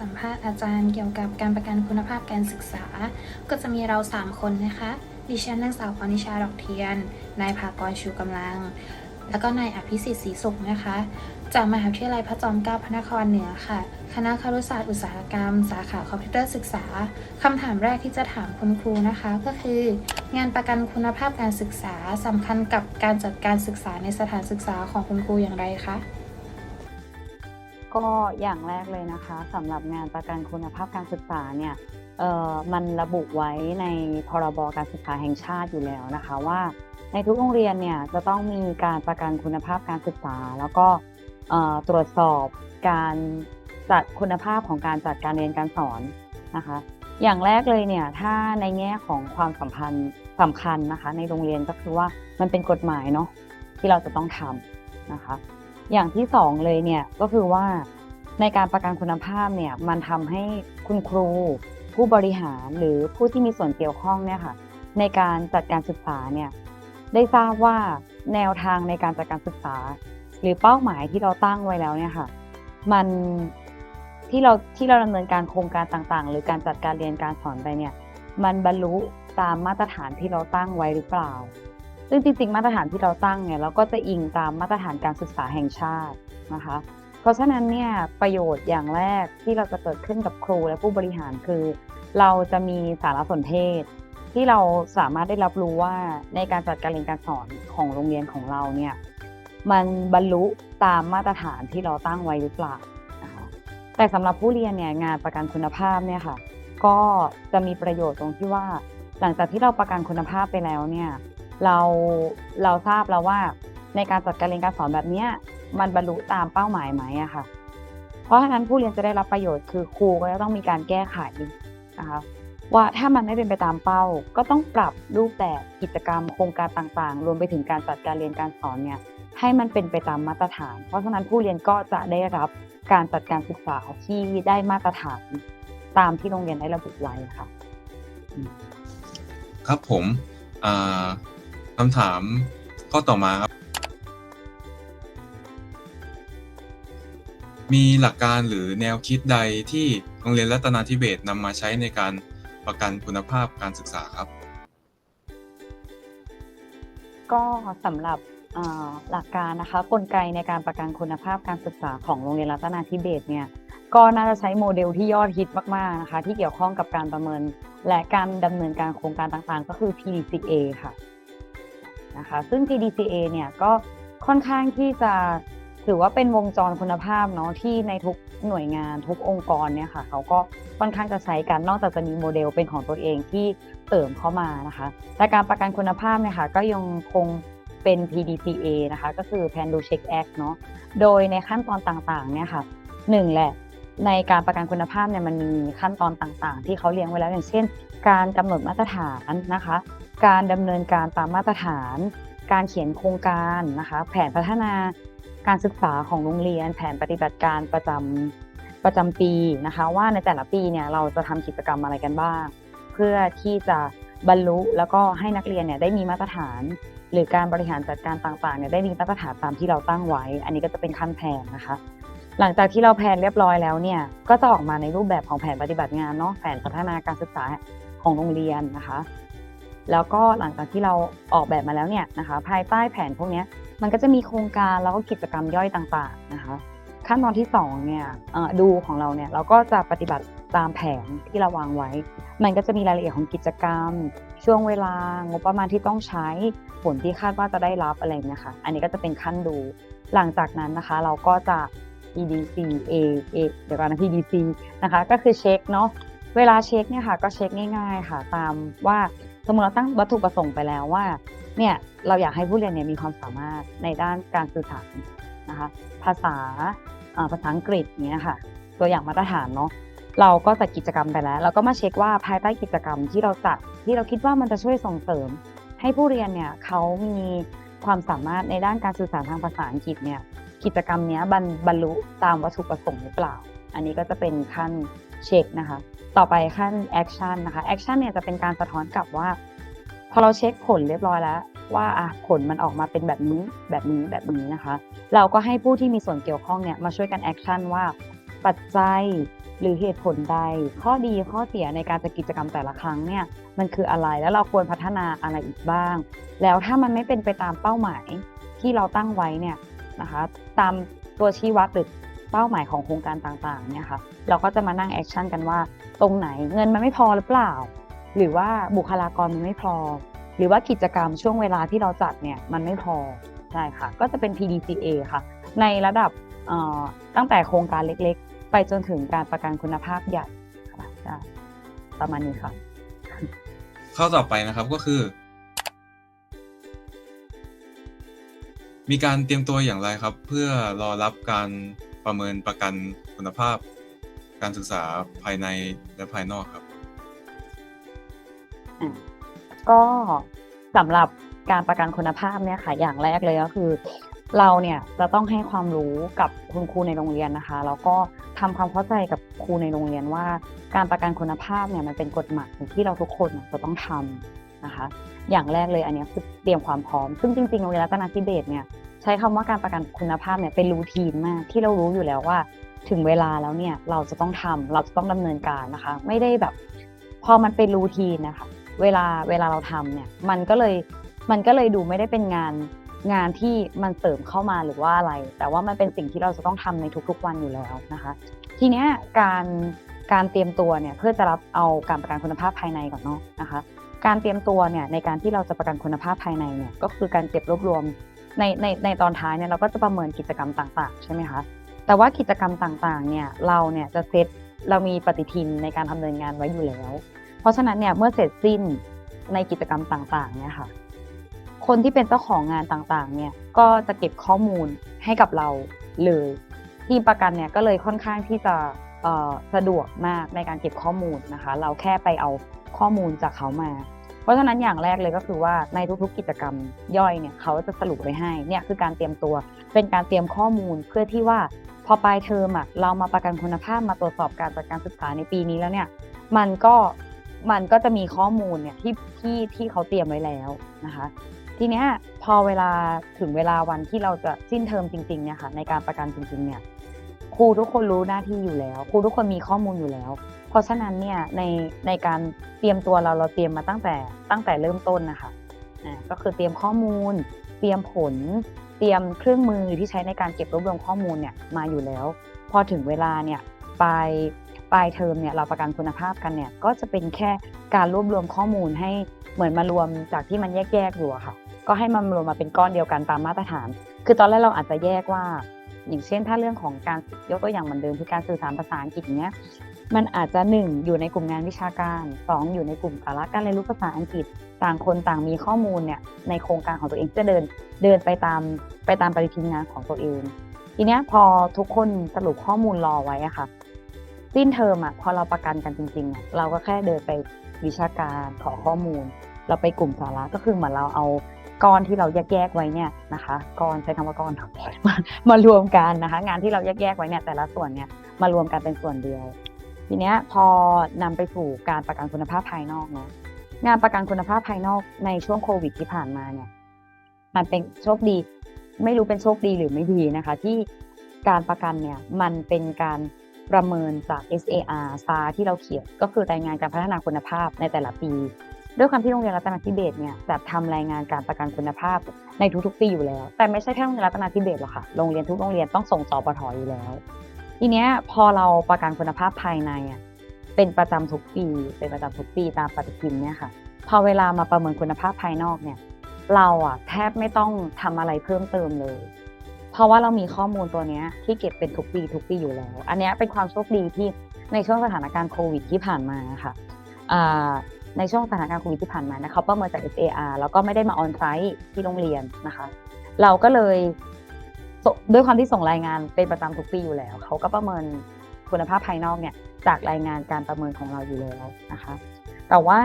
สัมภาษณ์อาจารย์เกี่ยวกับการประกันคุณภาพการศึกษา ก็จะมีเรา 3 คนนะคะ ดิฉันนางสาวพรนิชาดอกเทียน นายภากรชูกำลัง แล้วก็นายอภิสิทธิ์ศรีสุขนะคะ จากมหาวิทยาลัยพระจอมเกล้าพระนครเหนือค่ะ คณะครุศาสตร์อุตสาหกรรม สาขาคอมพิวเตอร์ศึกษาคำถามแรกที่จะถามคุณครูนะคะ ก็คือ งานประกันคุณภาพการศึกษาสำคัญกับการจัดการศึกษาในสถานศึกษาของคุณครูอย่างไรคะ ก็อย่างแรกเลยนะคะสำหรับงานประกันคุณภาพการศึกษาเนี่ยเอ่อมันระบุไว้ในพรบการศึกษาแห่งชาติอยู่แล้วนะคะว่า ในทุกโรงเรียนเนี่ยจะต้องมีการประกันคุณภาพการศึกษา แล้วก็เอ่อตรวจสอบการจัดคุณภาพของการจัดการเรียนการสอนนะคะ อย่างแรกเลยเนี่ยถ้าในแง่ของความสัมพันธ์สำคัญนะคะ ในโรงเรียนก็คือว่ามันเป็นกฎหมายเนาะที่เราจะต้องทำนะคะ อย่างที่สองเลยเนี่ยก็คือว่าในการประกันคุณภาพเนี่ยมันทำให้คุณครู ผู้บริหารหรือผู้ที่มีส่วนเกี่ยวข้องเนี่ยค่ะในการจัดการศึกษาเนี่ยได้ทราบว่าแนวทางในการจัดการศึกษา หรือเป้าหมายที่เราตั้งไว้แล้วเนี่ยค่ะมันที่เราที่เราดำเนินการโครงการต่างๆ หรือการจัดการเรียนการสอนไปเนี่ยมันบรรลุตามมาตรฐานที่เราตั้งไว้หรือเปล่า ซึ่งจริงๆ มาตรฐานที่เราตั้งเนี่ยเราก็จะอิงตามมาตรฐานการศึกษาแห่งชาตินะคะ เพราะฉะนั้นเนี่ยประโยชน์อย่างแรกที่เราจะเกิดขึ้นกับครูและผู้บริหารคือ เราจะมีสารสนเทศ ที่เราสามารถได้รับรู้ว่าในการจัดการเรียนการสอนของโรงเรียนของเราเนี่ยมันบรรลุตามมาตรฐานที่เราตั้งไว้หรือเปล่านะคะแต่สำหรับผู้เรียนเนี่ยงานประกันคุณภาพเนี่ยค่ะก็จะมีประโยชน์ตรงที่ว่า หลังจากที่เราประกันคุณภาพไปแล้วเนี่ย เราเราทราบแล้วว่าในการจัดการเรียนการสอนแบบนี้มันบรรลุตามเป้าหมายไหมอะค่ะ เพราะฉะนั้นผู้เรียนจะได้รับประโยชน์คือครูก็จะต้องมีการแก้ไขนะคะว่าถ้ามันไม่เป็นไปตามเป้า ก็ต้องปรับรูปแบบกิจกรรมโครงการต่างๆ รวมไปถึงการจัดการเรียนการสอนเนี่ยให้มันเป็นไปตามมาตรฐาน เพราะฉะนั้นผู้เรียนก็จะได้รับการจัดการศึกษาที่ได้มาตรฐานตามที่โรงเรียนได้ระบุไว้ค่ะ ครับผมอ่า คำถามข้อต่อมาครับ มีหลักการหรือแนวคิดใดที่โรงเรียนรัตนาธิเบศนำมาใช้ในการประกันคุณภาพการศึกษาครับ ก็สำหรับหลักการนะคะกลไกในการประกันคุณภาพการศึกษาของโรงเรียนรัตนาธิเบศเนี่ยก็น่าจะใช้โมเดลที่ยอดฮิตมากๆนะคะที่เกี่ยวข้องกับการประเมิน และการดำเนินการโครงการต่างๆ ก็คือ PDCA ค่ะ นะคะ ซึ่ง PDCA เนี่ยก็ค่อนข้างที่จะถือว่าเป็นวงจรคุณภาพเนาะที่ในทุกหน่วยงานทุกองค์กรเนี่ยค่ะเขาก็ค่อนข้างจะใช้กันนอกจากจะมีโมเดลเป็นของตัวเองที่เสริมเข้ามานะคะแต่การประกันคุณภาพเนี่ยค่ะก็ยังคงเป็น PDCA นะคะก็คือ Plan Do Check Act เนาะโดยในขั้นตอนต่างๆเนี่ยค่ะหนึ่งแหละในการประกันคุณภาพเนี่ยมันมีขั้นตอนต่างๆ ที่เขาเรียงไว้แล้วอย่างเช่น การกำหนดมาตรฐานนะคะ การดำเนินการตามมาตรฐาน การเขียนโครงการนะคะแผนพัฒนาการศึกษาของโรงเรียน แผนปฏิบัติการประจำประจำปีนะคะ ว่าในแต่ละปีเนี่ยเราจะทำกิจกรรมอะไรกันบ้าง เพื่อที่จะบรรลุแล้วก็ให้นักเรียนเนี่ยได้มีมาตรฐาน หรือการบริหารจัดการต่างๆเนี่ยได้มีมาตรฐานตามที่เราตั้งไว้ อันนี้ก็จะเป็นขั้นแผนนะคะ หลังจากที่เราแผนเรียบร้อยแล้วเนี่ยก็จะออกมาในรูปแบบของแผนปฏิบัติงานเนาะแผนพัฒนาการศึกษาของโรงเรียนนะคะ แล้วก็หลังจากที่เราออกแบบมาแล้วเนี่ยนะคะ ภายใต้แผนพวกนี้มันก็จะมีโครงการแล้วก็กิจกรรมย่อยต่างๆนะคะขั้นตอนที่สองเนี่ยดูของเราเนี่ยเราก็จะปฏิบัติตามแผนที่เราวางไว้ มันก็จะมีรายละเอียดของกิจกรรม ช่วงเวลางบประมาณที่ต้องใช้ผลที่คาดว่าจะได้รับอะไรเงี้ยค่ะอันนี้ก็จะเป็นขั้นดู หลังจากนั้นนะคะเราก็จะ PDC A A เดี๋ยวก่อนนะ PDC นะคะก็คือเช็คเนาะเวลาเช็คเนี่ยค่ะก็เช็คง่ายๆค่ะตามว่า สมมติเราตั้งวัตถุประสงค์ไปแล้วว่าเนี่ยเราอยากให้ผู้เรียนเนี่ยมีความสามารถในด้านการสื่อสารนะคะภาษาภาษาอังกฤษเนี้ยค่ะตัวอย่างมาตรฐานเนาะเราก็จัดกิจกรรมไปแล้วเราก็มาเช็คว่าภายใต้กิจกรรมที่เราจัดที่เราคิดว่ามันจะช่วยส่งเสริม ให้ผู้เรียนเนี่ยเขามีความสามารถในด้านการสื่อสารทางภาษาอังกฤษเนี่ยกิจกรรมเนี้ยบรรลุตามวัตถุประสงค์หรือเปล่า อันนี้ก็จะเป็นขั้นเช็คนะคะ ต่อไปขั้นแอคชั่นนะคะแอคชั่นเนี่ยจะเป็นการสะท้อนกลับว่า พอเราเช็คผลเรียบร้อยแล้ว ว่าอะผลมันออกมาเป็นแบบนี้แบบนี้แบบนี้นะคะ เราก็ให้ผู้ที่มีส่วนเกี่ยวข้องเนี่ยมาช่วยกันแอคชั่นว่าปัจจัยหรือเหตุผลใด ข้อดีข้อเสียในการจัดกิจกรรมแต่ละครั้งเนี่ยมันคืออะไรแล้วเราควรพัฒนาอะไรอีกบ้าง แล้วถ้ามันไม่เป็นไปตามเป้าหมายที่เราตั้งไว้เนี่ยนะคะตามตัวชี้วัดหรือเป้าหมายของโครงการต่างๆเนี่ยค่ะเราก็จะมานั่งแอคชั่นกันว่า ตรงไหนเงินมันไม่พอหรือเปล่า หรือว่าบุคลากรมันไม่พอ หรือว่ากิจกรรมช่วงเวลาที่เราจัดเนี่ยมันไม่พอใช่ค่ะ ก็จะเป็น PDCA ค่ะ ในระดับตั้งแต่โครงการเล็กๆ ไปจนถึงการประกันคุณภาพใหญ่ค่ะประมาณนี้ค่ะ ข้อต่อไปนะครับก็คือ มีการเตรียมตัวอย่างไรครับ เพื่อรอรับการประเมินประกันคุณภาพ การศึกษาภายในและภายนอกครับ ก็สำหรับการประกันคุณภาพเนี่ยค่ะอย่างแรกเลยก็คือ เราเนี่ยจะต้องให้ความรู้กับคุณครูในโรงเรียนนะคะแล้วก็ทำความเข้าใจกับครูในโรงเรียนว่า การประกันคุณภาพเนี่ยมันเป็นกฎหมายที่เราทุกคนจะต้องทำนะคะ อย่างแรกเลยอันนี้คือเตรียมความพร้อม ซึ่งจริงๆโรงเรียนรัตนาธิเบศเนี่ยใช้คำว่าการประกันคุณภาพเนี่ยเป็นรูทีนมากที่เรารู้อยู่แล้วว่า ถึงเวลาแล้วเนี่ยเราจะต้องทำเราจะต้องดำเนินการนะคะ ไม่ได้แบบพอมันเป็นรูทีนนะคะ เวลาเวลาเราทำเนี่ยมันก็เลยมันก็เลยดูไม่ได้เป็นงานงานที่มันเสริมเข้ามาหรือว่าอะไร แต่ว่ามันเป็นสิ่งที่เราจะต้องทำในทุกๆวันอยู่แล้วนะคะ ทีเนี้ยการการเตรียมตัวเนี่ยเพื่อจะรับเอาการประกันคุณภาพภายในก่อนเนาะนะคะ การเตรียมตัวเนี่ยในการที่เราจะประกันคุณภาพภายในเนี่ยก็คือการเก็บรวบรวมในในในตอนท้ายเนี่ยเราก็จะประเมินกิจกรรมต่างๆใช่ไหมคะ แต่ว่ากิจกรรมต่างๆ เนี่ยเราเนี่ยจะเซตเรามีปฏิทินในการดำเนินงานไว้อยู่แล้ว เพราะฉะนั้นเนี่ยเมื่อเสร็จสิ้นในกิจกรรมต่างๆ เนี่ยค่ะ คนที่เป็นเจ้าของงานต่างๆ เนี่ยก็จะเก็บข้อมูลให้กับเราเลยทีมประกันเนี่ยก็เลยค่อนข้างที่จะสะดวกมากในการเก็บข้อมูลนะคะ เราแค่ไปเอาข้อมูลจากเขามา เพราะฉะนั้นอย่างแรกเลยก็คือว่าในทุกๆกิจกรรมย่อยเนี่ยเขาจะสรุปไว้ให้เนี่ยคือการเตรียมตัวเป็นการเตรียมข้อมูลเพื่อที่ว่า พอปลายเทอมอะเรามาประกันคุณภาพมาตรวจสอบการจัดการศึกษาในปีนี้แล้วเนี่ย มันก็มันก็จะมีข้อมูลเนี่ยที่ที่ที่เขาเตรียมไว้แล้วนะคะ ทีเนี้ยพอเวลาถึงเวลาวันที่เราจะสิ้นเทอมจริงๆเนี่ยค่ะในการประกันจริงๆเนี่ยครูทุกคนรู้หน้าที่อยู่แล้วครูทุกคนมีข้อมูลอยู่แล้ว เพราะฉะนั้นเนี่ยในในการเตรียมตัวเราเราเตรียมมาตั้งแต่ตั้งแต่เริ่มต้นนะคะอ่าก็คือเตรียมข้อมูล เตรียมผล เตรียมเครื่องมือที่ใช้ในการเก็บรวบรวมข้อมูลเนี่ยมาอยู่แล้ว พอถึงเวลาเนี่ยปลายปลายเทอมเนี่ยเราประกันคุณภาพกันเนี่ยก็จะเป็นแค่การรวบรวมข้อมูลให้เหมือนมารวมจากที่มันแยกๆอยู่อะค่ะ ก็ให้มันรวมมาเป็นก้อนเดียวกันตามมาตรฐาน คือตอนแรกเราอาจจะแยกว่า อย่างเช่น ถ้าเรื่องของการยกตัวอย่างเหมือนเดิมคือการสื่อสารภาษาอังกฤษเงี้ย มันอาจจะหนึ่งอยู่ในกลุ่มงานวิชาการสองอยู่ในกลุ่มสาระการเรียนรู้ภาษาอังกฤษ ต่างคนต่างมีข้อมูลเนี่ยในโครงการของตัวเองจะเดินเดินไปตามไปตามปฏิทินงานของตัวเอง ทีเนี้ยพอทุกคนสรุปข้อมูลรอไว้อะค่ะสิ้นเทอมอะพอเราประกันกันจริงๆอะเราก็แค่เดินไปวิชาการขอข้อมูล เราไปกลุ่มสาระก็คือเหมือนเราเอาก้อนที่เราแยกๆไว้เนี่ยนะคะก้อนใช้คำว่าก้อนมามารวมกันนะคะ งานที่เราแยกๆไว้เนี่ยแต่ละส่วนเนี่ยมารวมกันเป็นส่วนเดียว ทีเนี้ยพอนำไปสู่การประกันคุณภาพภายนอกเนาะงานประกันคุณภาพภายนอกในช่วงโควิดที่ผ่านมาเนี่ย มันเป็นโชคดี ไม่รู้เป็นโชคดีหรือไม่ดีนะคะ ที่การประกันเนี่ยมันเป็นการประเมินจาก SAR ซาที่เราเขียนก็คือรายงานการพัฒนาคุณภาพในแต่ละปี ด้วยความที่โรงเรียนรัตนาธิเบศเนี่ยจัดทำรายงานการประกันคุณภาพในทุกๆปีอยู่แล้ว แต่ไม่ใช่แค่โรงเรียนรัตนาธิเบศหรอกค่ะโรงเรียนทุกโรงเรียนต้องส่งสปทอยู่แล้ว ทีเนี้ยพอเราประกันคุณภาพภายในอะเป็นประจำทุกปี เป็นประจำทุกปีตามปฏิทินเนี่ยค่ะพอเวลามาประเมินคุณภาพภายนอกเนี่ยเราอะแทบไม่ต้องทำอะไรเพิ่มเติมเลย เพราะว่าเรามีข้อมูลตัวเนี้ยที่เก็บเป็นทุกปีทุกปีอยู่แล้ว อันเนี้ยเป็นความโชคดีที่ในช่วงสถานการณ์โควิดที่ผ่านมาค่ะอ่าในช่วงสถานการณ์โควิดที่ผ่านมานะเขาประเมินจาก SAR แล้วก็ไม่ได้มาออนไซต์ที่โรงเรียนนะคะ เราก็เลย ด้วยความที่ส่งรายงานเป็นประจำทุกปีอยู่แล้ว เขาก็ประเมินคุณภาพภายนอกเนี่ยจากรายงานการประเมินของเราอยู่แล้วนะคะ แต่ว่า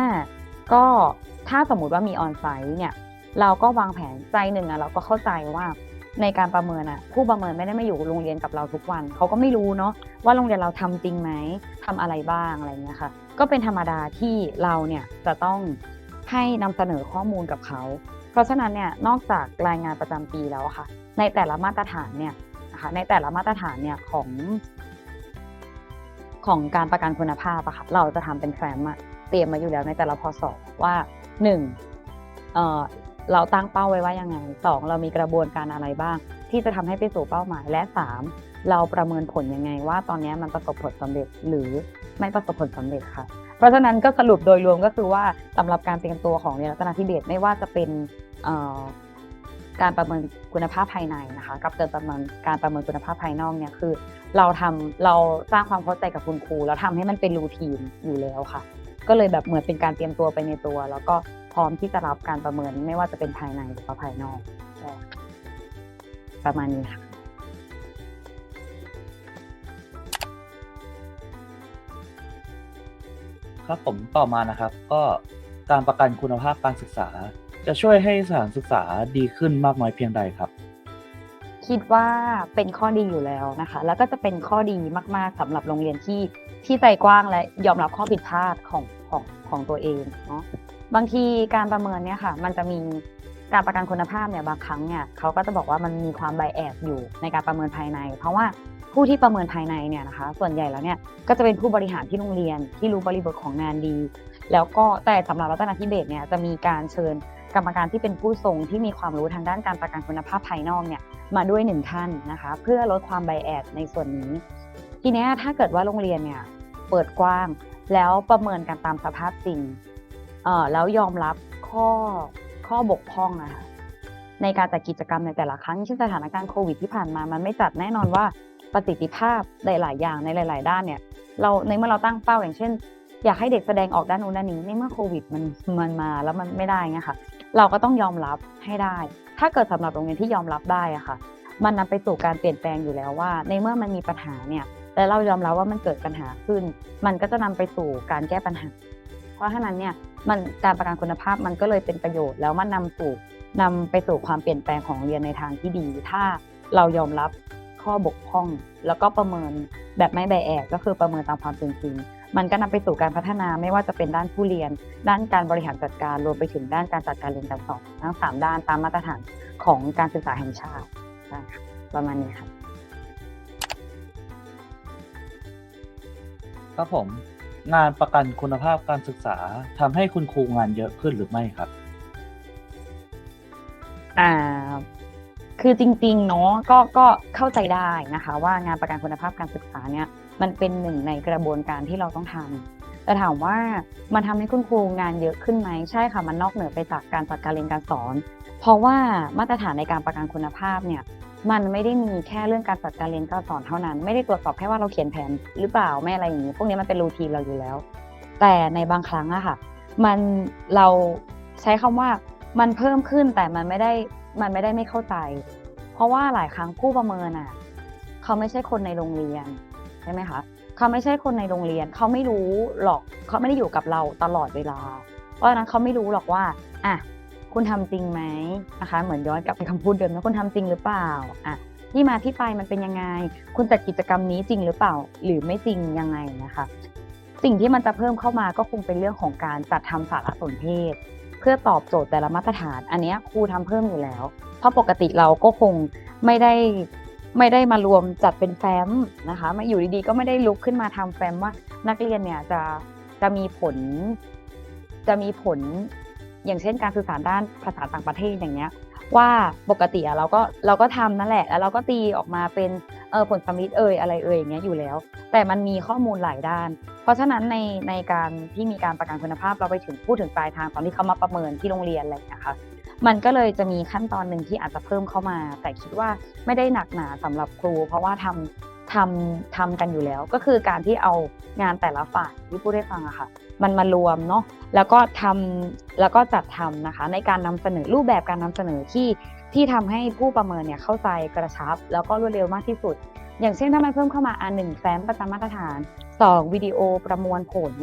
ก็ถ้าสมมุติว่ามีออนไซต์เนี่ยเราก็วางแผนใจหนึ่งอะเราก็เข้าใจว่าในการประเมินอะผู้ประเมินไม่ได้มาอยู่โรงเรียนกับเราทุกวัน เขาก็ไม่รู้เนาะว่าโรงเรียนเราทำจริงไหมทำอะไรบ้างอะไรเงี้ยค่ะ ก็เป็นธรรมดาที่เราเนี่ยจะต้องให้นำเสนอข้อมูลกับเขา เพราะฉะนั้นเนี่ยนอกจากรายงานประจำปีแล้วค่ะ ในแต่ละมาตรฐานเนี่ยนะคะในแต่ละมาตรฐานเนี่ยของ ของการประกันคุณภาพอะค่ะเราจะทำเป็นแฟ้มอะเตรียมมาอยู่แล้วในแต่ละพศว่าหนึ่งเอ่อเราตั้งเป้าไว้ว่ายังไงสองเรามีกระบวนการอะไรบ้าง ที่จะทำให้ไปสู่เป้าหมาย และสามเราประเมินผลยังไงว่าตอนนี้มันประสบผลสำเร็จหรือไม่ประสบผลสำเร็จค่ะ ราะฉะนั้นก็สรุปโดยรวมก็คือว่าสำหรับการเตรียมตัวของเนรัตนทิเบศไม่ว่าจะเป็นการประเมินคุณภาพภายในนะคะกับการประเมินการประเมินคุณภาพภายนอกเนี่ยคือ เราทำเราสร้างความเข้าใจกับคุณครูแล้วทำให้มันเป็นรูทีนอยู่แล้วค่ะ ก็เลยแบบเหมือนเป็นการเตรียมตัวไปในตัว แล้วก็พร้อมที่จะรับการประเมินไม่ว่าจะเป็นภายในหรือภายนอกประมาณนี้ค่ะ ครับผมต่อมานะครับ ก็การประกันคุณภาพการศึกษา จะช่วยให้สถานศึกษาดีขึ้นมากน้อยเพียงใดครับ คิดว่าเป็นข้อดีอยู่แล้วนะคะ แล้วก็จะเป็นข้อดีมาก ๆสำหรับโรงเรียนที่ที่ใจกว้างและยอมรับข้อผิดพลาดของของของตัวเองเนาะบางทีการประเมินเนี่ยค่ะ มันจะมีการประกันคุณภาพเนี่ยบางครั้งเนี่ยเขาก็จะบอกว่ามันมีความไบแอสอยู่ในการประเมินภายใน เพราะว่า ผู้ที่ประเมินภายในเนี่ยนะคะ ส่วนใหญ่แล้วเนี่ยก็จะเป็นผู้บริหารที่โรงเรียนที่รู้บริบทของงานดี แล้วก็แต่สำหรับรัตนทิเบศเนี่ยจะมีการเชิญกรรมการที่เป็นผู้ทรงที่มีความรู้ทางด้านการประกันคุณภาพภายนอกเนี่ยมาด้วยหนึ่งท่านนะคะ เพื่อลดความไบแอดในส่วนนี้ ทีนี้ถ้าเกิดว่าโรงเรียนเนี่ยเปิดกว้างแล้วประเมินกันตามสภาพจริงเอ่อแล้วยอมรับข้อข้อบกพร่องอะคะในการจัดกิจกรรมในแต่ละครั้งเช่นสถานการณ์โควิดที่ผ่านมา มันไม่จัดแน่นอนว่า ประสิทธิภาพหลาย ๆ อย่างในหลาย ๆ ด้านเนี่ยเราในเมื่อเราตั้งเป้าอย่างเช่น อยากให้เด็กแสดงออกด้านนู้นด้านนี้ในเมื่อโควิดมันมันมาแล้วมันไม่ได้เงี้ยค่ะ เราก็ต้องยอมรับให้ได้ ถ้าเกิดสำหรับโรงเรียนที่ยอมรับได้อะค่ะ มันนำไปสู่การเปลี่ยนแปลงอยู่แล้วว่า ในเมื่อมันมีปัญหาเนี่ยและเรายอมรับว่ามันเกิดปัญหาขึ้น มันก็จะนำไปสู่การแก้ปัญหา เพราะฉะนั้นเนี่ยมันการประกันคุณภาพมันก็เลยเป็นประโยชน์ แล้วมันนำสู่นำไปสู่ความเปลี่ยนแปลงของเรียนในทางที่ดี ถ้าเรายอมรับ ข้อบกพร่อง แล้วก็ประเมินแบบไม่แบแอกก็คือประเมินตามความเป็นจริง มันก็นำไปสู่การพัฒนาไม่ว่าจะเป็นด้านผู้เรียน ด้านการบริหารจัดการรวมไปถึงด้านการจัดการเรียนการสอนทั้งสามด้านตามมาตรฐานของการศึกษาแห่งชาติใช่ค่ะประมาณนี้ค่ะครับผมงานประกันคุณภาพการศึกษาทำให้คุณครูงานเยอะขึ้นหรือไม่ครับ อ่า คือจริงๆเนาะก็ก็เข้าใจได้นะคะ ว่างานประกันคุณภาพการศึกษาเนี่ยมันเป็นหนึ่งในกระบวนการที่เราต้องทำแต่ถามว่ามันทำให้คุณครูงานเยอะขึ้นไหมใช่ค่ะมันนอกเหนือไปจากการจัดการเรียนการสอน เพราะว่ามาตรฐานในการประกันคุณภาพเนี่ยมันไม่ได้มีแค่เรื่องการจัดการเรียนการสอนเท่านั้น ไม่ได้ตรวจสอบแค่ว่าเราเขียนแผนหรือเปล่าไม่อะไรอย่างนี้พวกนี้มันเป็นรูทีนเราอยู่แล้ว แต่ในบางครั้งอะค่ะ มันเราใช้คำว่ามันเพิ่มขึ้นแต่มันไม่ได้ มันไม่ได้ไม่เข้าใจ เพราะว่าหลายครั้งผู้ประเมินอะ เขาไม่ใช่คนในโรงเรียนใช่ไหมคะเขาไม่ใช่คนในโรงเรียน เขาไม่รู้หรอกเขาไม่ได้อยู่กับเราตลอดเวลา เพราะฉะนั้นเขาไม่รู้หรอกว่าอะคุณทำจริงไหมนะคะ เหมือนย้อนกลับไปคำพูดเดิมนะคุณทำจริงหรือเปล่าอะที่มาที่ไปมันเป็นยังไง คุณจัดกิจกรรมนี้จริงหรือเปล่า หรือไม่จริงยังไงนะคะ สิ่งที่มันจะเพิ่มเข้ามาก็คงเป็นเรื่องของการจัดทำสารสนเทศ เพื่อตอบโจทย์แต่ละมาตรฐาน อันนี้ครูทำเพิ่มอยู่แล้ว เพราะปกติเราก็คงไม่ได้ไม่ได้มารวมจัดเป็นแฟ้มนะคะมาอยู่ดีๆ ก็ไม่ได้ลุกขึ้นมาทำแฟ้มว่านักเรียนเนี่ยจะจะมีผล จะมีผลอย่างเช่นการสื่อสารด้านภาษาต่างประเทศอย่างเงี้ยว่าปกติอะเราก็เราก็ทำนั่นแหละ แล้วเราก็ตีออกมาเป็นเออผลสมิตเอยอะไรเอยอย่างเงี้ยอยู่แล้ว แต่มันมีข้อมูลหลายด้าน เพราะฉะนั้นในในการที่มีการประกันคุณภาพเราไปถึงพูดถึงปลายทางตอนที่เขามาประเมินที่โรงเรียนอะไรอย่างเงี้ยค่ะมันก็เลยจะมีขั้นตอนหนึ่งที่อาจจะเพิ่มเข้ามา แต่คิดว่าไม่ได้หนักหนาสำหรับครู เพราะว่าทำทำทำกันอยู่แล้ว ก็คือการที่เอางานแต่ละฝ่ายที่พูดให้ฟังอะค่ะ มันมารวมเนาะแล้วก็ทำแล้วก็จัดทำนะคะ ในการนำเสนอรูปแบบการนำเสนอที่ที่ทำให้ผู้ประเมินเนี่ยเข้าใจกระชับ แล้วก็รวดเร็วมากที่สุด อย่างเช่นถ้ามันเพิ่มเข้ามาอันหนึ่งแฟ้มประจำมาตรฐาน สองวิดีโอประมวลผล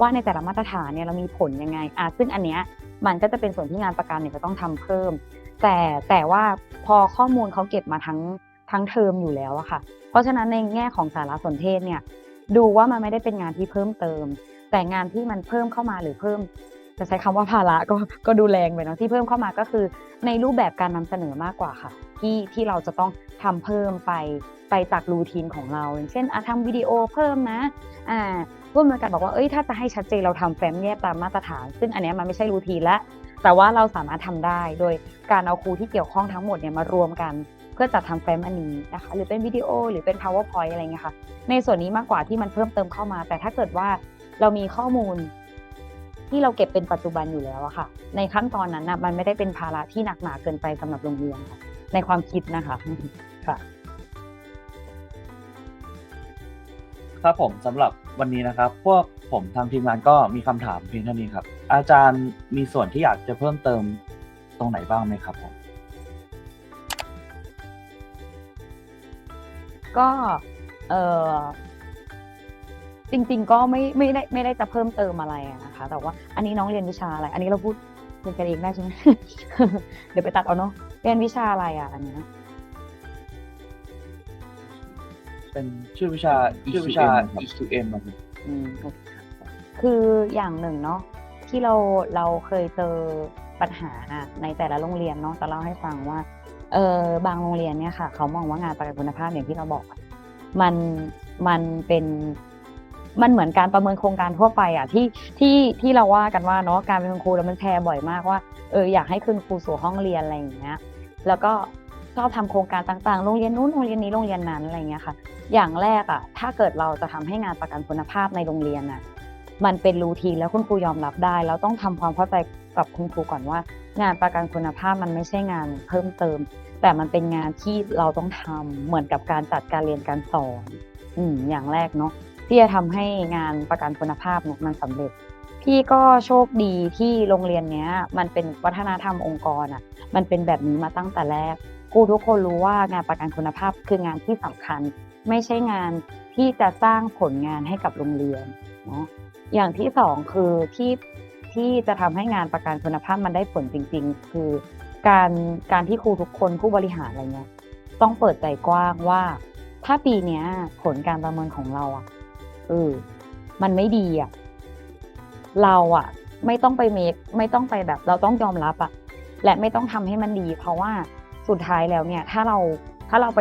ว่าในแต่ละมาตรฐานเนี่ยเรามีผลยังไงอะซึ่งอันเนี้ยมันก็จะเป็นส่วนที่งานประกันเนี่ยจะต้องทำเพิ่ม แต่แต่ว่าพอข้อมูลเขาเก็บมาทั้งทั้งเทอมอยู่แล้วอะค่ะ เพราะฉะนั้นในแง่ของสารสนเทศเนี่ยดูว่ามันไม่ได้เป็นงานที่เพิ่มเติม แต่งานที่มันเพิ่มเข้ามาหรือเพิ่ม จะใช้คำว่าภาระก็ก็ดูแรงไปเนาะที่เพิ่มเข้ามาก็คือ ในรูปแบบการนำเสนอมากกว่าค่ะ ที่ที่เราจะต้องทำเพิ่มไป ไปจากรูทีนของเรา อย่างเช่นอะทำวิดีโอเพิ่มนะอ่าผู้อำนวยการบอกว่าเอ้ยถ้าจะให้ชัดเจนเราทำแฟ้มแยกตามมาตรฐาน ซึ่งอันเนี้ยมันไม่ใช่รูทีนล้วแต่ว่าเราสามารถทำได้โดยการเอาครูที่เกี่ยวข้องทั้งหมดเนี่ยมารวมกันเพื่อจัดทำแฟ้มอันนี้นะคะหรือเป็นวิดีโอหรือเป็น powerpoint อะไรเงี้ยค่ะในส่วนนี้มากกว่าที่มันเพิ่มเติมเข้ามา แต่ถ้าเกิดว่าเรามีข้อมูลที่เราเก็บเป็นปัจจุบันอยู่แล้วอะค่ะ ในขั้นตอนนั้นนะมันไม่ได้เป็นภาระที่หนักหนาเกินไปสำหรับโรงเรียนในความคิดนะคะค่ะ ครับผมสำหรับวันนี้นะครับ พวกผมทางทีมงานก็มีคำถามเพียงเท่านี้ครับ อาจารย์มีส่วนที่อยากจะเพิ่มเติมตรงไหนบ้างไหมครับผมก็เออจริง ๆ ก็ไม่ไม่ได้ไม่ได้จะเพิ่มเติมอะไรนะคะ แต่ว่าอันนี้น้องเรียนวิชาอะไร อันนี้เราพูดเป็นกันเองได้ใช่ไหมเดี๋ยวไปตัดเอาเนาะเรียนวิชาอะไรอะอันเนี้ เป็นชื่อวิชาชื่อวิชา EQM ครับอืมโอเคค่ะคืออย่างหนึ่งเนาะที่เราเราเคยเจอปัญหาอะในแต่ละโรงเรียนเนาะจะเล่าให้ฟังว่าเออบางโรงเรียนเนี่ยค่ะ เขามองว่างานประกันคุณภาพอย่างที่เราบอกอะมันมันเป็นมันเหมือนการประเมินโครงการทั่วไปอะที่ที่ที่เราว่ากันว่าเนาะการเป็นคุณครูแล้วมันแชร์บ่อยมากว่าเอออยากให้คืนครูสู่ห้องเรียนอะไรอย่างเงี้ยแล้วก็ ชอบทำโครงการต่างๆ โรงเรียนนู้นโรงเรียนนี้โรงเรียนนั้นอะไรเงี้ยค่ะ อย่างแรกอะถ้าเกิดเราจะทำให้งานประกันคุณภาพในโรงเรียนอะมันเป็นรูทีนแล้วคุณครูยอมรับได้ แล้วต้องทำความเข้าใจกับคุณครูก่อนว่า งานประกันคุณภาพมันไม่ใช่งานเพิ่มเติม แต่มันเป็นงานที่เราต้องทำเหมือนกับการจัดการเรียนการสอนอืมอย่างแรกเนาะที่จะทำให้งานประกันคุณภาพเนี่ยมันสำเร็จ พี่ก็โชคดีที่โรงเรียนเนี้ย มันเป็นวัฒนธรรมองค์กรอะ มันเป็นแบบนี้มาตั้งแต่แรก ครูทุกคนรู้ว่างานประกันคุณภาพคืองานที่สำคัญ ไม่ใช่งานที่จะสร้างผลงานให้กับโรงเรียนเนาะอย่างที่สองคือที่ที่จะทำให้งานประกันคุณภาพมันได้ผลจริง ๆ คือการการที่ครูทุกคนผู้บริหารอะไรเงี้ยต้องเปิดใจกว้างว่า ถ้าปีเนี้ย ผลการประเมินของเราอะเออมันไม่ดีอะเราอะ ไม่ต้องไปเมคไม่ต้องไปแบบ เราต้องยอมรับอะและไม่ต้องทำให้มันดี เพราะว่า สุดท้ายแล้วเนี่ยถ้าเราถ้าเราไป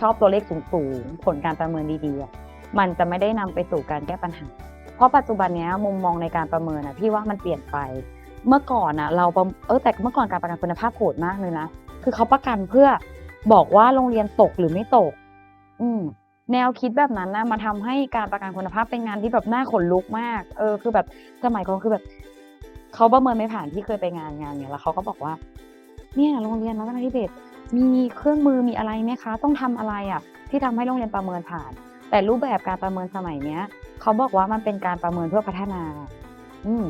ชอบตัวเลขสูงๆผลการประเมินดีๆ มันจะไม่ได้นำไปสู่การแก้ปัญหา เพราะปัจจุบันนี้มุมมองในการประเมินอะพี่ว่ามันเปลี่ยนไป เมื่อก่อนอะเราเออแต่เมื่อก่อนการประกันคุณภาพโหดมากเลยนะคือเขาประกันเพื่อบอกว่าโรงเรียนตกหรือไม่ตก อืมแนวคิดแบบนั้นนะมาทำให้การประกันคุณภาพเป็นงานที่แบบน่าขนลุกมาก เออ คือแบบสมัยก่อนคือแบบเขาประเมินไม่ผ่านที่เคยไปงานงานเนี่ยแล้วเขาก็บอกว่า เนี่ยโรงเรียนรัตนทิเบศมีเครื่องมือมีอะไรไหมคะ ต้องทำอะไรอะที่ทำให้โรงเรียนประเมินผ่าน แต่รูปแบบการประเมินสมัยเนี้ยเขาบอกว่ามันเป็นการประเมินเพื่อพัฒนา อืม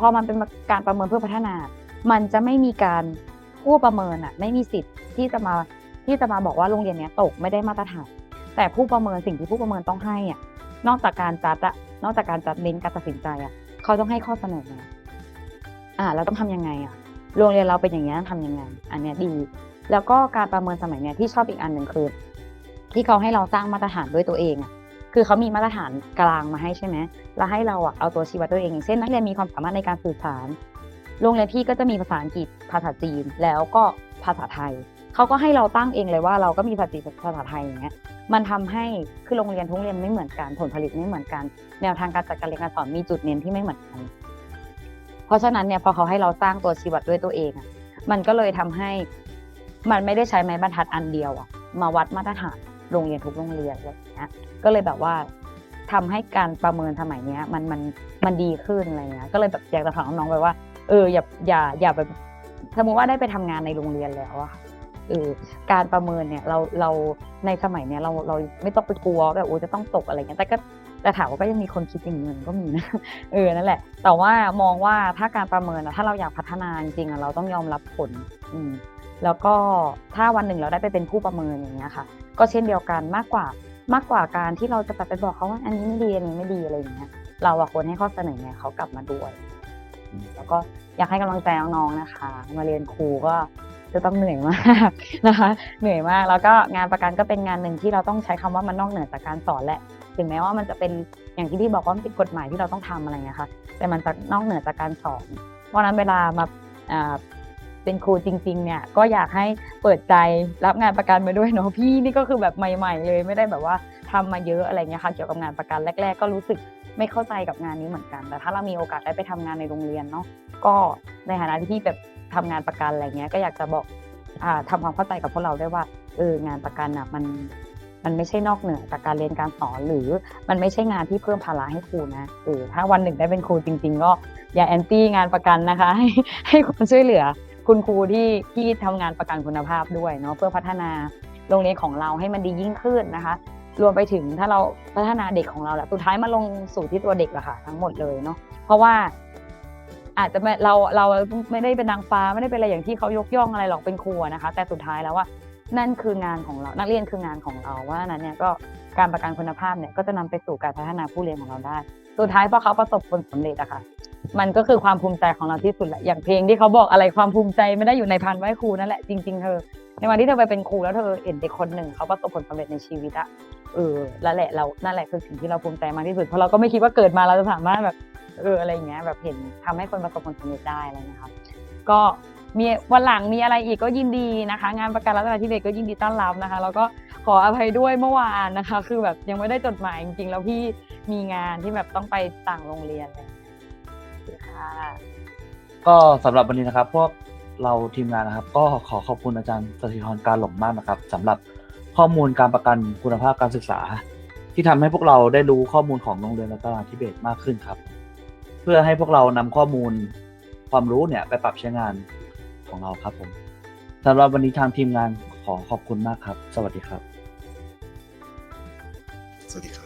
พอมันเป็นการประเมินเพื่อพัฒนา มันจะไม่มีการผู้ประเมินอะ ไม่มีสิทธิ์ที่จะมาที่จะมาบอกว่าโรงเรียนเนี้ยตกไม่ได้มาตรฐานแต่ผู้ประเมินสิ่งที่ผู้ประเมินต้องให้อะนอกจากการจัดอะนอกจากการจัดเน้นการตัดสินใจอะเขาต้องให้ข้อเสนอมาอ่าเราต้องทำยังไงอะ โรงเรียนเราเป็นอย่างนี้ทำยังไงอันเนี้ยดี แล้วก็การประเมินสมัยเนี้ยที่ชอบอีกอันหนึ่งคือ ที่เขาให้เราสร้างมาตรฐานด้วยตัวเองอะคือเขามีมาตรฐานกลางมาให้ใช่ไหมแล้วให้เราอะเอาตัวชี้วัดตัวเองอย่างเช่นนักเรียนมีความสามารถในการสื่อสาร โรงเรียนพี่ก็จะมีภาษาอังกฤษภาษาจีนแล้วก็ภาษาไทยเขาก็ให้เราตั้งเองเลยว่าเราก็มีภาษาจีนภาษาไทยอย่างเงี้ยมันทำให้คือโรงเรียนทุกโรงเรียนไม่เหมือนกันผลผลิตไม่เหมือนกัน แนวทางการจัดการเรียนการสอนมีจุดเน้นที่ไม่เหมือนกัน เพราะฉะนั้นเนี่ยพอเขาให้เราสร้างตัวชีวัดด้วยตัวเองอะมันก็เลยทำให้มันไม่ได้ใช้ไม้บรรทัดอันเดียวอะมาวัดมาตรฐานโรงเรียนทุกโรงเรียนอะไรอย่างเงี้ยก็เลยแบบว่าทำให้การประเมินสมัยเนี้ยมันมันมันดีขึ้นอะไรเงี้ยก็เลยแบบอยากจะถามน้องๆไปว่าเอออย่าอย่าอย่าแบบสมมติว่าได้ไปทำงานในโรงเรียนแล้วอะเออการประเมินเนี่ยเราเราในสมัยเนี้ยเราเราไม่ต้องไปกลัวแบบโอ้จะต้องตกอะไรเงี้ยแต่ก็ แต่ถามว่าก็ยังมีคนคิดอย่างนี้มันก็มีนะเออนั่นแหละ แต่ว่ามองว่าถ้าการประเมินอะถ้าเราอยากพัฒนาจริงๆอะเราต้องยอมรับผลอืมแล้วก็ถ้าวันหนึ่งเราได้ไปเป็นผู้ประเมินอย่างเงี้ยค่ะ ก็เช่นเดียวกันมากกว่ามากกว่าการที่เราจะไปบอกเขาว่าอันนี้ไม่ดีอันนี้ไม่ดีอะไรอย่างเงี้ยเราอะควรให้ข้อเสนอเนี่ยเขากลับมาด้วย แล้วก็อยากให้กำลังใจน้องๆนะคะ มาเรียนครูก็จะต้องเหนื่อยมากนะคะ เหนื่อยมากแล้วก็งานประกันก็เป็นงานหนึ่งที่เราต้องใช้คำว่ามันนอกเหนือจากการสอนแหละ ถึงแม้ว่ามันจะเป็นอย่างที่พี่บอกว่ามันเป็นกฎหมายที่เราต้องทำอะไรเงี้ยค่ะ แต่มันจะนอกเหนือจากการสอนเพราะนั้นเวลามาเป็นครูจริง ๆ เนี่ยก็อยากให้เปิดใจรับงานประกันมาด้วยเนาะพี่นี่ก็คือแบบใหม่ ๆ เลยไม่ได้แบบว่าทำมาเยอะอะไรเงี้ยค่ะเกี่ยวกับงานประกันแรก ๆ ก็รู้สึกไม่เข้าใจกับงานนี้เหมือนกัน แต่ถ้าเรามีโอกาสได้ไปทำงานในโรงเรียนเนาะก็ในฐานะที่พี่แบบทำงานประกันอะไรเงี้ยก็อยากจะบอกอ่าทำความเข้าใจกับพวกเราได้วยว่าเอองานประกันอะมัน มันไม่ใช่นอกเหนือจากการเรียนการสอนหรือมันไม่ใช่งานที่เพิ่มภาระให้ครูนะเออถ้าวันหนึ่งได้เป็นครูจริง ๆ ก็อย่าแอนตี้งานประกันนะคะ ให้ให้ความช่วยเหลือคุณครูที่ที่ทำงานประกันคุณภาพด้วยเนาะเพื่อพัฒนาโรงเรียนของเราให้มันดียิ่งขึ้นนะคะ รวมไปถึงถ้าเราพัฒนาเด็กของเราแหละสุดท้ายมาลงสู่ที่ตัวเด็กแหละค่ะ ทั้งหมดเลยเนาะเพราะว่าอาจจะเราเราไม่ได้เป็นนางฟ้าไม่ได้เป็นอะไรอย่างที่เขายกย่องอะไรหรอกเป็นครูนะคะ แต่สุดท้ายแล้วว่า นั่นคืองานของเรา นักเรียนคืองานของเราว่านั้นเนี่ยก็การประกันคุณภาพเนี่ยก็จะนำไปสู่การพัฒนาผู้เรียนของเราได้ สุดท้ายพอเขาประสบผลสำเร็จอะค่ะ มันก็คือความภูมิใจของเราที่สุดแหละ อย่างเพลงที่เขาบอกอะไรความภูมิใจไม่ได้อยู่ในพันไว้ครูนั่นแหละ จริง ๆ เธอ ในวันที่เธอไปเป็นครูแล้วเธอเห็นเด็กคนหนึ่งเขาประสบผลสำเร็จในชีวิตอะเออแล้วแหละเรา นั่นแหละคือสิ่งที่เราภูมิใจมากที่สุด เพราะเราก็ไม่คิดว่าเกิดมาเราจะสามารถแบบ เอออะไรอย่างเงี้ย แบบเห็นทำให้คนประสบผลสำเร็จได้อะไรนะครับ ก็ มีวันหลังมีอะไรอีกก็ยินดีนะคะ งานประกันรัฐนาธิเบศก็ยินดีต้อนรับนะคะ แล้วก็ขออภัยด้วยเมื่อวานนะคะ คือแบบยังไม่ได้จดหมายจริงๆ แล้วพี่มีงานที่แบบต้องไปต่างโรงเรียนเลยค่ะก็สำหรับวันนี้นะครับ พวกเราทีมงานนะครับ ก็ขอขอบคุณอาจารย์สถิธรการหลงมากนะครับสำหรับข้อมูลการประกันคุณภาพการศึกษา ที่ทำให้พวกเราได้รู้ข้อมูลของโรงเรียนรัตนาธิเบศมากขึ้นครับ เพื่อให้พวกเรานำข้อมูลความรู้เนี่ยไปปรับใช้งาน ของเราครับผมสำหรับวันนี้ทางทีมงานขอขอบคุณมากครับ สวัสดีครับ สวัสดีครับ